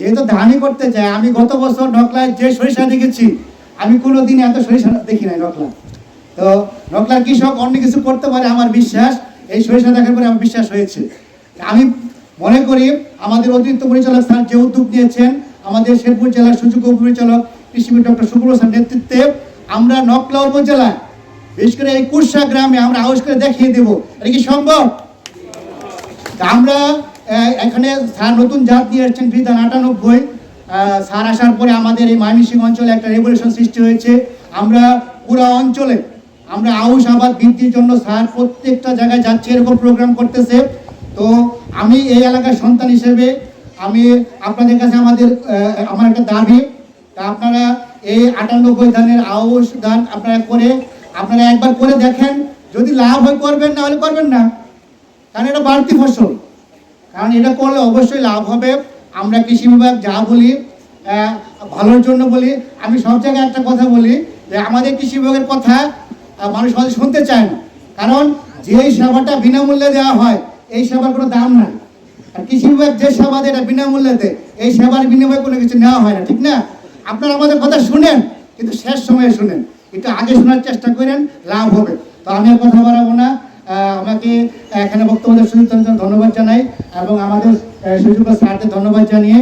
যেহেতু ধানই করতে চাই আমি গত বছর নকলায় যে সরিষা দেখেছি, আমি কোনোদিন এত সরিষা দেখি নাই নকলা তো নকলার কৃষক অন্য কিছু করতে পারে আমার বিশ্বাস, এই সরিষা দেখার পরে আমার বিশ্বাস হয়েছে। আমি মনে করি আমাদের অতিরিক্ত পরিচালক স্যার যে উদ্যোগ নিয়েছেন, আমাদের শেরপুর জেলার সুযোগ্য উপপরিচালক কৃষিবিদ ডক্টর শুক্র নেতৃত্বে, আমরা নকলা উপজেলা বিশেষ করে এই কুরসা গ্রামে আমরা আউশ করে দেখিয়ে দেব। এটা কি সম্ভব? আমরা এখানে স্যার নতুন জাত নিয়ে এসেছেন বিধান আটানব্বই। স্যার আসার পরে আমাদের এই ময়মনসিংহ অঞ্চলে একটা রেভলিউশন সৃষ্টি হয়েছে। আমরা পুরো অঞ্চলে, আমরা আউশ আবাদ বৃদ্ধির জন্য স্যার প্রত্যেকটা জায়গায় যাচ্ছে, এরকম প্রোগ্রাম করতেছে। তো আমি এই এলাকার সন্তান হিসেবে আমি আপনাদের কাছে আমাদের আমার একটা দাবি, তা আপনারা এই আটানব্বই ধানের আউশ ধান আপনারা করে, আপনারা একবার করে দেখেন। যদি লাভ হয় করবেন, না হলে করবেন না। কারণ এটা বাড়তি ফসল। কারণ এটা করলে অবশ্যই লাভ হবে। আমরা কৃষি বিভাগ যা বলি ভালোর জন্য বলি, আমি সব জায়গায় একটা কথা বলি যে আমাদের কৃষি বিভাগের কথা মানুষ হয়তো শুনতে চায় না। কারণ যেই সেবাটা বিনামূল্যে দেওয়া হয়, এই সেবার কোনো দাম নাই। আর কৃষি বিভাগ যে সেবা দেয় এটা বিনামূল্যে দেয় এই সেবার বিনিময়ে কোনো কিছু নেওয়া হয় না, ঠিক না? আপনারা আমাদের কথা শুনেন, কিন্তু শেষ সময়ে শুনেন। একটু আগে শোনার চেষ্টা করেন, লাভ হবে। তো আমি কথা বাড়াবো না। আমাকে এখানে বক্তব্য দেওয়ার জন্য ধন্যবাদ জানাই এবং আমাদের সুযোগ স্যারদের ধন্যবাদ জানিয়ে